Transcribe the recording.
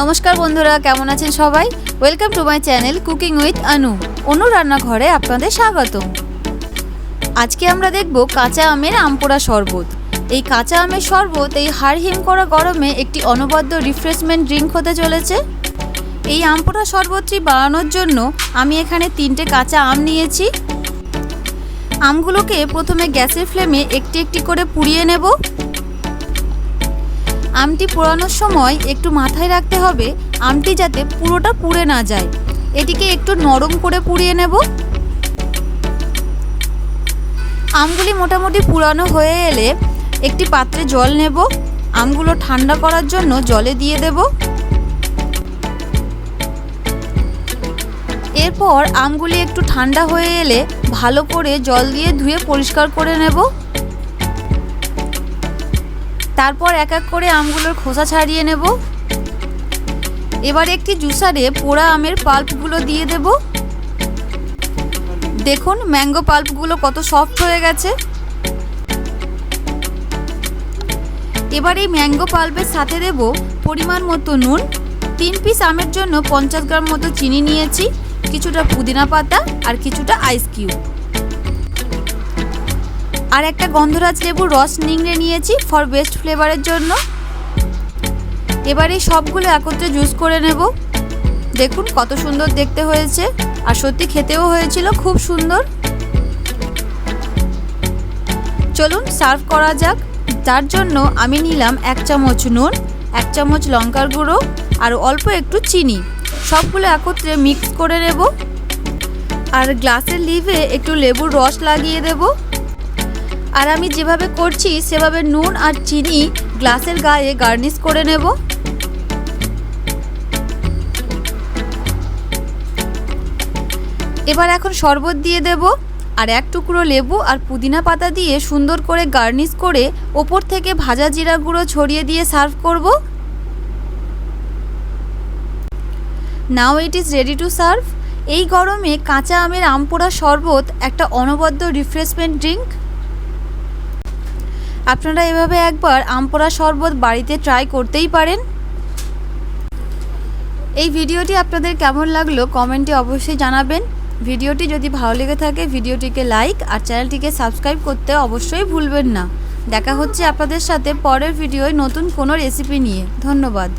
নমস্কার বন্ধুরা, কেমন আছেন সবাই? Welcome to my channel cooking with Anu Anu রান্নাঘরে আপনাদের স্বাগত আজকে আমরা দেখব কাঁচা আমের আমপোড়া শরবত। এই কাঁচা আমের শরবত এই হাড় হিম করা গরমে একটি অনবদ্য রিফ্রেশমেন্ট ড্রিঙ্ক হতে চলেছে। এই আমপোড়া শরবতটি বানানোর জন্য আমি এখানে তিনটে কাঁচা আম নিয়েছি। আমগুলোকে প্রথমে গ্যাসের ফ্লেমে একটি একটি করে পুড়িয়ে নেব। আমটি পোড়ানোর সময় একটু মাথায় রাখতে হবে, আমটি যাতে পুরোটা পুড়ে না যায়। এটিকে একটু নরম করে পুড়িয়ে নেব। আমগুলি মোটামুটি পুরানো হয়ে এলে একটি পাত্রে জল নেব। আমগুলো ঠান্ডা করার জন্য জলে দিয়ে দেব। এরপর আমগুলি একটু ঠান্ডা হয়ে এলে ভালো করে জল দিয়ে ধুয়ে পরিষ্কার করে নেব। তারপর এক এক করে আমগুলোর খোসা ছাড়িয়ে নেব। এবার একটি জুসারে পোড়া আমের পাল্পগুলো দিয়ে দেব। দেখুন, ম্যাঙ্গো পাল্পগুলো কত সফট হয়ে গেছে। এবার এই ম্যাঙ্গো পাল্পের সাথে দেব পরিমাণ মতো নুন। তিন পিস আমের জন্য পঞ্চাশ গ্রাম মতো চিনি নিয়েছি, কিছুটা পুদিনা পাতা আর কিছুটা আইস কিউব। আর একটা গন্ধরাজ লেবুর রস নিংড়ে নিয়েছি ফর বেস্ট ফ্লেভারের জন্য। এবার সবগুলো একত্রে জুস করে নেব। দেখুন কত সুন্দর দেখতে হয়েছে আর সত্যি খেতেও হয়েছিল খুব সুন্দর। চলুন সার্ভ করা যাক। তার জন্য আমি নিলাম এক চামচ নুন, এক চামচ লঙ্কার গুঁড়ো আর অল্প একটু চিনি। সবগুলো একত্রে মিক্স করে নেব। আর গ্লাসের লিভে একটু লেবুর রস লাগিয়ে দেবো। আর আমি যেভাবে করছি, সেভাবে নুন আর চিনি গ্লাসের গায়ে গার্নিশ করে নেব। এবার এখন শরবত দিয়ে দেব আর এক টুকরো লেবু আর পুদিনা পাতা দিয়ে সুন্দর করে গার্নিশ করে ওপর থেকে ভাজা জিরা গুঁড়ো ছড়িয়ে দিয়ে সার্ভ করব। Now it is ready to serve. এই গরমে কাঁচা আমের আমপোড়া শরবত একটা অনবদ্য রিফ্রেশমেন্ট ড্রিঙ্ক আপনারা এভাবে একবার আমপোড়া শরবত বাড়িতে ট্রাই করতেই পারেন। এই ভিডিওটি আপনাদের কেমন লাগল কমেন্টে অবশ্যই জানাবেন। ভিডিওটি যদি ভালো লেগে থাকে, ভিডিওটিকে লাইক আর চ্যানেলটিকে সাবস্ক্রাইব করতে অবশ্যই ভুলবেন না। দেখা হচ্ছে আপনাদের সাথে পরের ভিডিওয় নতুন কোনো রেসিপি নিয়ে। ধন্যবাদ।